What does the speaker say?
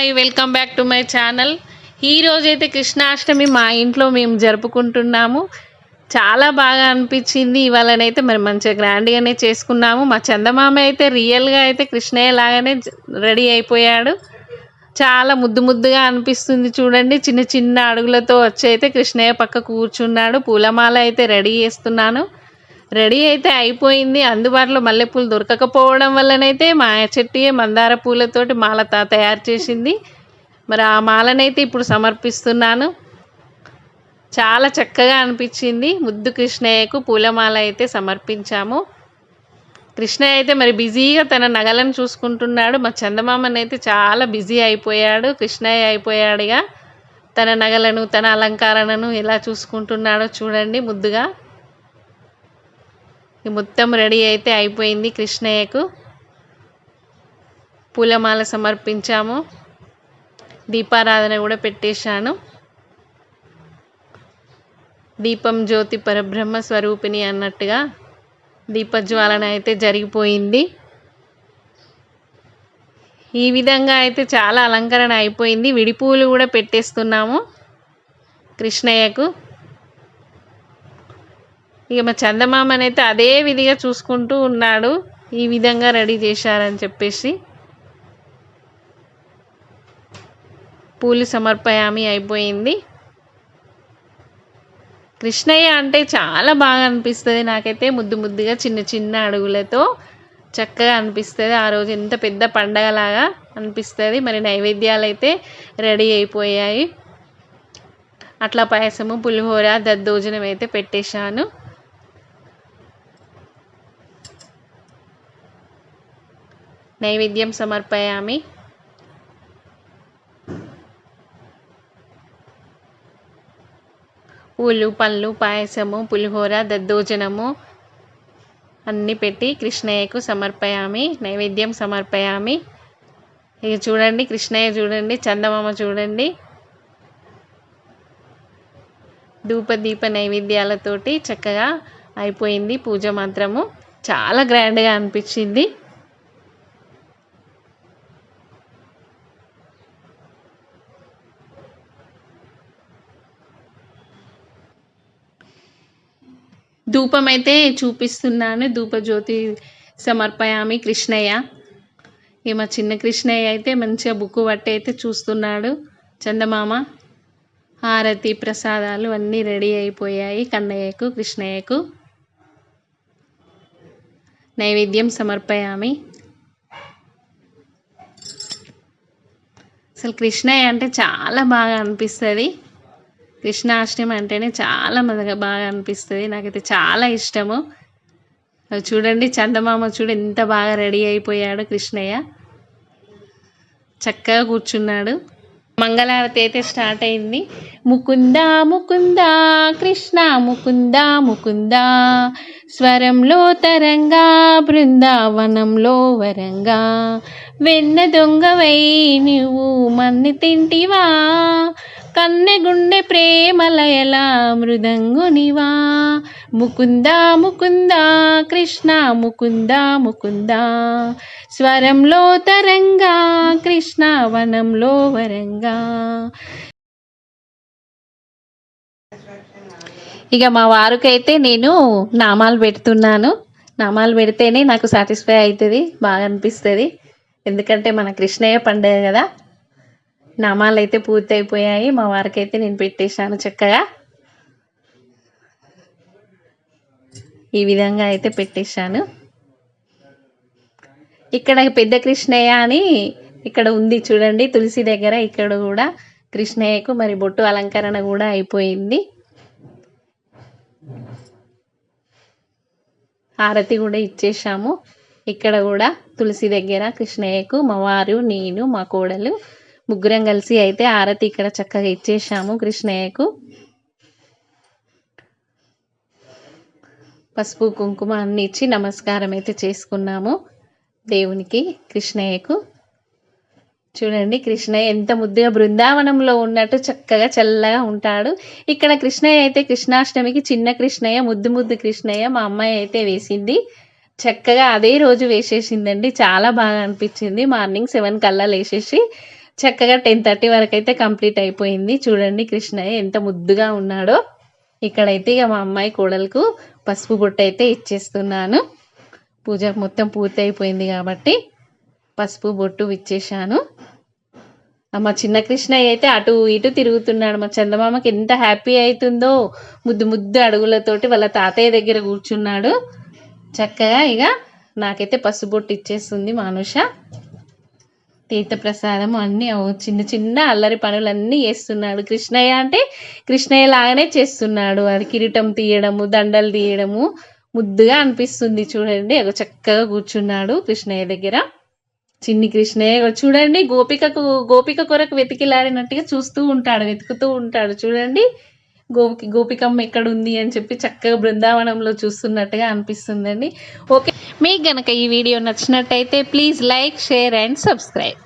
Hi welcome back to my channel. ఈరోజైతే కృష్ణాష్టమి మా ఇంట్లో మేము జరుపుకుంటున్నాము. చాలా బాగా అనిపించింది. ఇవాళనైతే మరి మంచిగా గ్రాండ్గానే చేసుకున్నాము. మా చందమామ అయితే రియల్గా అయితే కృష్ణయ్య లాగానే రెడీ అయిపోయాడు. చాలా ముద్దు ముద్దుగా అనిపిస్తుంది చూడండి. చిన్న చిన్న అడుగులతో వచ్చి అయితే కృష్ణయ్య పక్క కూర్చున్నాడు. పూలమాల అయితే రెడీ చేస్తున్నాను. రెడీ అయితే అయిపోయింది. అందుబాటులో మల్లెపూలు దొరకకపోవడం వల్లనైతే మా చెట్టియే మందార పూలతోటి మాల తయారు చేసింది. మరి ఆ మాలనైతే ఇప్పుడు సమర్పిస్తున్నాను. చాలా చక్కగా అనిపించింది. ముద్దు కృష్ణయ్యకు పూలమాల అయితే సమర్పించాము. కృష్ణయ్య అయితే మరి బిజీగా తన నగలను చూసుకుంటున్నాడు. మా చందమామన్ అయితే చాలా బిజీ అయిపోయాడు. కృష్ణయ్య అయిపోయాడుగా. తన నగలను తన అలంకరణను ఎలా చూసుకుంటున్నాడో చూడండి ముద్దుగా. మొత్తం రెడీ అయితే అయిపోయింది కృష్ణయ్యకు. పూలమాల సమర్పించాము. దీపారాధన కూడా పెట్టేశాను. దీపం జ్యోతి పరబ్రహ్మ స్వరూపిణి అన్నట్టుగా దీపజ్వాలన అయితే జరిగిపోయింది. ఈ విధంగా అయితే చాలా అలంకరణ అయిపోయింది. విడిపూలు కూడా పెట్టేస్తున్నాము కృష్ణయ్యకు. ఇక మా చందమామనైతే అదే విధిగా చూసుకుంటూ ఉన్నాడు. ఈ విధంగా రెడీ చేశారని చెప్పేసి. పూలు సమర్పయామి అయిపోయింది. కృష్ణయ్య అంటే చాలా బాగా అనిపిస్తుంది నాకైతే ముద్దు ముద్దుగా చిన్న చిన్న అడుగులతో చక్కగా అనిపిస్తుంది. ఆ రోజు ఎంత పెద్ద పండగలాగా అనిపిస్తుంది. మరి నైవేద్యాలు అయితే రెడీ అయిపోయాయి. అట్లా పాయసము పులిహోర దద్దోజనం అయితే పెట్టేశాను. నైవేద్యం సమర్పయామి. పూలు పళ్ళు పాయసము పులిహోర దద్దోజనము అన్నీ పెట్టి కృష్ణయ్యకు సమర్పయామి. నైవేద్యం సమర్పయామి. ఇక చూడండి కృష్ణయ్య చూడండి చందమామ చూడండి. ధూపదీప నైవేద్యాలతోటి చక్కగా అయిపోయింది పూజ మాత్రము. చాలా గ్రాండ్గా అనిపించింది. ధూపం అయితే చూపిస్తున్నాను. ధూపజ్యోతి సమర్పయామి కృష్ణయ్య. ఈ మా చిన్న కృష్ణయ్య అయితే మంచిగా బుక్కు పట్టి అయితే చూస్తున్నాడు. చందమామ హారతి ప్రసాదాలు అన్నీ రెడీ అయిపోయాయి కన్నయ్యకు కృష్ణయ్యకు. నైవేద్యం సమర్పయామి. అసలు కృష్ణయ్య అంటే చాలా బాగా అనిపిస్తుంది. కృష్ణాష్టమి అంటేనే చాలా మందిగా బాగా అనిపిస్తుంది. నాకైతే చాలా ఇష్టము. అది చూడండి చందమామ చూడు ఎంత బాగా రెడీ అయిపోయాడు కృష్ణయ్య. చక్కగా కూర్చున్నాడు. మంగళారతి అయితే స్టార్ట్ అయింది. ముకుందా ముకుందా కృష్ణ ముకుందా ముకుందా. స్వరంలో తరంగా బృందావనంలో వరంగా. వెన్న దొంగవై నువ్వు మన్ని తింటివా? కన్నె గుండె ప్రేమలయల మృదంగునివా. ముకుంద ముకుంద కృష్ణ ముకుంద ముకుంద. స్వరంలో తరంగా కృష్ణ వనంలో వరంగా. ఇక మా వారికైతే నేను నామాలు పెడుతున్నాను. నామాలు పెడితేనే నాకు సాటిస్ఫై అవుతుంది బాగా అనిపిస్తుంది. ఎందుకంటే మన కృష్ణయ్య పండుగ కదా. నామాలు అయితే పూర్తి అయిపోయాయి మా వారికైతే నేను పెట్టేశాను చక్కగా. ఈ విధంగా అయితే పెట్టేశాను. ఇక్కడ పెద్ద కృష్ణయ్య అని ఇక్కడ ఉంది చూడండి తులసి దగ్గర ఇక్కడ కూడా కృష్ణయ్యకు మరి బొట్టు అలంకరణ కూడా అయిపోయింది. హారతి కూడా ఇచ్చేసాము ఇక్కడ కూడా తులసి దగ్గర కృష్ణయ్యకు మా వారు నేను మా కోడలు ముగ్గురం కలిసి అయితే ఆరతి ఇక్కడ చక్కగా ఇచ్చేసాము కృష్ణయ్యకు. పసుపు కుంకుమ అన్ని ఇచ్చి నమస్కారం అయితే చేసుకున్నాము దేవునికి కృష్ణయ్యకు. చూడండి కృష్ణయ్య ఎంత ముద్దుగా బృందావనంలో ఉన్నట్టు చక్కగా చల్లగా ఉంటాడు. ఇక్కడ కృష్ణయ్య అయితే కృష్ణాష్టమికి చిన్న కృష్ణయ్య ముద్దు ముద్దు కృష్ణయ్య మా అమ్మాయి అయితే వేసింది. చక్కగా అదే రోజు వేసేసిందండి. చాలా బాగా అనిపించింది. మార్నింగ్ సెవెన్ కల్లా లేసేసి చక్కగా టెన్ థర్టీ వరకు అయితే కంప్లీట్ అయిపోయింది. చూడండి కృష్ణయ్య ఎంత ముద్దుగా ఉన్నాడో. ఇక్కడైతే ఇక మా అమ్మాయి కోడలకు పసుపు బొట్టు అయితే ఇచ్చేస్తున్నాను. పూజ మొత్తం పూర్తి అయిపోయింది కాబట్టి పసుపు బొట్టు ఇచ్చేసాను మా చిన్న కృష్ణయ్య అయితే అటు ఇటు తిరుగుతున్నాడు. మా చందమామకి ఎంత హ్యాపీ అవుతుందో. ముద్దు ముద్దు అడుగులతోటి వాళ్ళ తాతయ్య దగ్గర కూర్చున్నాడు. చక్కగా ఇక నాకైతే పసుపు బొట్టు ఇచ్చేస్తుంది మానుష. తీర్థప్రసాదం అన్నీ చిన్న చిన్న అల్లరి పనులన్నీ చేస్తున్నాడు. కృష్ణయ్య అంటే కృష్ణయ్య లాగానే చేస్తున్నాడు. అది కిరీటం తీయడము దండలు తీయడము ముద్దుగా అనిపిస్తుంది. చూడండి ఒక చక్కగా కూర్చున్నాడు కృష్ణయ్య దగ్గర. చిన్ని కృష్ణయ్య చూడండి గోపికకు గోపిక కొరకు వెతికిలాడినట్టుగా చూస్తూ ఉంటాడు వెతుకుతూ ఉంటాడు. చూడండి గోపి గోపికమ్మ ఎక్కడ ఉంది అని చెప్పి చక్కగా బృందావనంలో చూస్తున్నట్టుగా అనిపిస్తుందండి. ఓకే. మీకు గనక ఈ వీడియో నచ్చినట్టయితే please like share and subscribe.